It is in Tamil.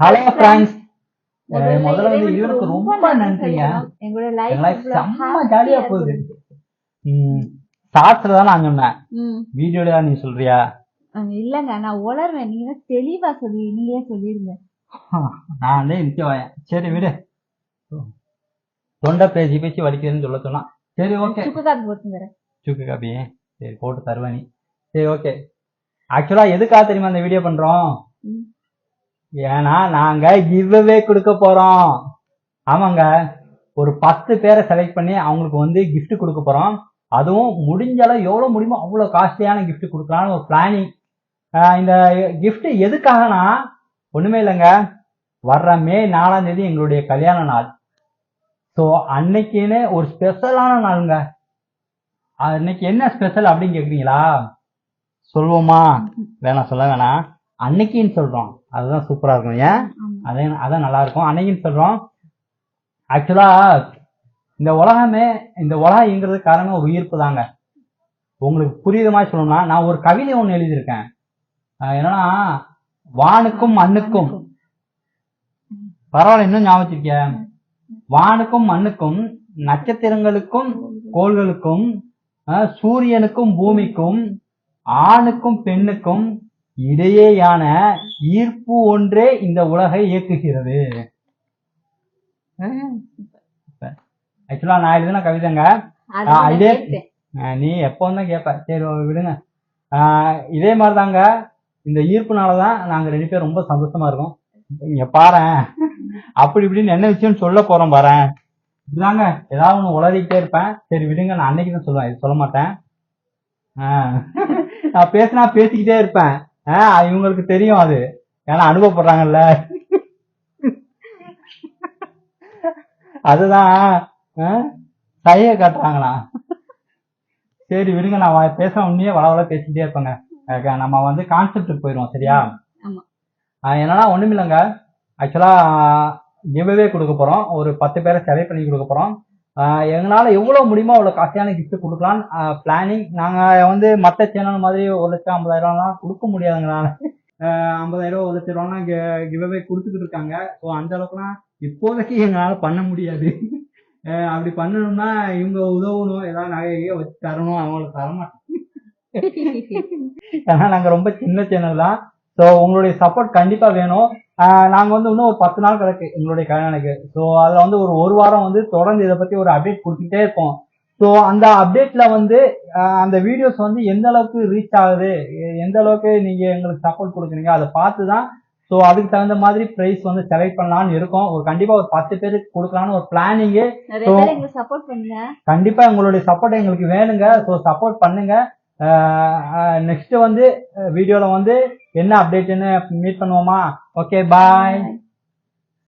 ஹலோ ஃப்ரெண்ட்ஸ் முதல்ல வந்து இவனுக்கு ரொம்ப நன்றிங்க. எங்களோட லைஃப் செம்ம ஜாலியா போகுது. ஷார்ட்ஸ்ல தான் நான் சொன்னேன். வீடியோல நீ சொல்றியா? இல்லங்க நான் உளர்வேன் நீங்க தான் தெளிவா சொல்லி நீங்களே சொல்லிருங்க. நான் நிக்க சரி விடு. தொண்டை பேசி பேசி வலிக்குதுன்னு சொல்ல சொன்னான். சரி ஓகே சுக்கு காப்பி போட்டு வரேன். சுக்கு காப்பி சரி போட்டு தருவா நீ. சரி ஓகே ஆக்சுவலா எதுக்காக தெரியுமா இந்த வீடியோ பண்றோம். ஏன்னா நாங்க கிவ்வே கொடுக்க போறோம். ஆமாங்க. ஒரு பத்து பேரை செலக்ட் பண்ணி அவங்களுக்கு வந்து கிஃப்ட் கொடுக்க போறோம். அதுவும் முடிஞ்ச அளவு எவ்வளவு முடியுமோ அவ்வளவு காஸ்ட்லியான கிஃப்ட் கொடுக்கலாம்னு ஒரு பிளானிங் இந்த கிஃப்ட் எதுக்காகனா ஒண்ணுமே இல்லைங்க. வர்ற மே நாலாம் தேதி எங்களுடைய கல்யாண நாள். ஸோ அன்னைக்குன்னு ஒரு ஸ்பெஷலான நாளுங்க. அன்னைக்கு என்ன ஸ்பெஷல் அப்படின்னு கேக்குறீங்களா? சொல்லுவோமா வேணாம் சொல்ல வேணாம். அன்னைக்குன்னு சொல்றோம். அதுதான் சூப்பரா இருக்கும் ஏன். அதே அதான் நல்லா இருக்கும் அன்னைக்குன்னு சொல்றோம். ஆக்சுவலா இந்த உலகமே இந்த உலகம் இயங்குறதுக்கு காரணம் ஒரு உயிர்ப்பு தாங்க. உங்களுக்கு புரியுற மாதிரி சொல்லணும்னா நான் ஒரு கவிதை ஒன்று எழுதியிருக்கேன். என்னன்னா வானுக்கும் மண்ணுக்கும். பரவாயில்ல இன்னும் ஞாபகம் வானுக்கும் மண்ணுக்கும் நட்சத்திரங்களுக்கும் கோள்களுக்கும் சூரியனுக்கும் பூமிக்கும் ஆணுக்கும் பெண்ணுக்கும் இடையேயான ஈர்ப்பு ஒன்றே இந்த உலகை இயக்குகிறது. ஆக்சுவலா நான் எழுதின கவிதைங்க. இதே- நீ எப்போ தான் கேட்ப சரி விடுங்க. இதே மாதிரி தாங்க இந்த ஈர்ப்புனால தான் நாங்க ரெண்டு பேரும் ரொம்ப சந்தோஷமா இருக்கோம். இங்க பாரேன். அப்படி இப்படின்னு என்ன விஷயம் சொல்ல போறோம் பாரேன். இதுதாங்க ஏதாவது ஒண்ணு உளறிக்கிட்டே இருப்பேன். சரி விடுங்க நான் அன்னைக்கு தான் சொல்லுவேன். இது சொல்ல மாட்டேன். ஆஹ். நான் பேசினா பேசிக்கிட்டே இருப்பேன். ஆஹ், இவங்களுக்கு தெரியும் அது. ஏன்னா அனுபவப்படுறாங்கல்ல. அதுதான் சைகை காட்டுறாங்களா? சரி விடுங்க நான் பேச உண்மையே வள வள பேசிக்கிட்டே இருப்பேங்க. நம்ம வந்து கான்செப்டுக்கு போயிடுவோம் சரியா? என்னன்னா ஒண்ணும் இல்லைங்க ஆக்சுவலா கிவ்அவே கொடுக்க போறோம். ஒரு பத்து பேரை செலக்ட் பண்ணி கொடுக்க போறோம். எங்களால எவ்வளவு முடியுமோ அவ்வளவு காஸ்ட்லியான கிஃப்ட் கொடுக்கலாம் பிளானிங் நாங்க வந்து மத்த சேனல் மாதிரி ஒரு லட்சம் ஐம்பதாயிரம் ரூபாய்லாம் கொடுக்க முடியாதுங்களால ஐம்பதாயிரம் ஒரு லட்சம் ரூபாய்லாம் கிவ்அவே கொடுத்துக்கிட்டு இருக்காங்க. ஸோ அந்த அளவுக்குலாம் இப்போதைக்கு எங்களால பண்ண முடியாது. அப்படி பண்ணணும்னா இவங்க உதவணும். ஏதாவது நகையை வச்சு தரணும். அவங்களுக்கு தரமாட்டோம். ஏன்னா நாங்க ரொம்ப சின்ன சேனல் தான். ஸோ உங்களுடைய சப்போர்ட் கண்டிப்பா வேணும். ஆஹ் நாங்க வந்து இன்னும் ஒரு பத்து நாள் கிடக்கு எங்களுடைய கல்யாணுக்கு ஸோ அதுல வந்து ஒரு ஒரு வாரம் வந்து தொடர்ந்து இதை பத்தி ஒரு அப்டேட் கொடுத்துட்டே இருப்போம். ஸோ அந்த அப்டேட்ல வந்து அந்த வீடியோஸ் வந்து எந்த அளவுக்கு ரீச் ஆகுது எந்த அளவுக்கு நீங்க எங்களுக்கு சப்போர்ட் கொடுக்குறீங்க அதை பார்த்து தான் ஸோ அதுக்கு தகுந்த மாதிரி ப்ரைஸ் வந்து செலக்ட் பண்ணலாம்னு இருக்கோம். ஒரு கண்டிப்பா ஒரு பத்து பேருக்கு கொடுக்கலாம்னு ஒரு பிளானிங்கு சப்போர்ட் பண்ணுங்க. கண்டிப்பா உங்களுடைய சப்போர்ட் எங்களுக்கு வேணுங்க. ஸோ சப்போர்ட் பண்ணுங்க. நெக்ஸ்ட் வந்து வீடியோல வந்து என்ன அப்டேட்னு மீட் பண்ணுவோமா? Okay bye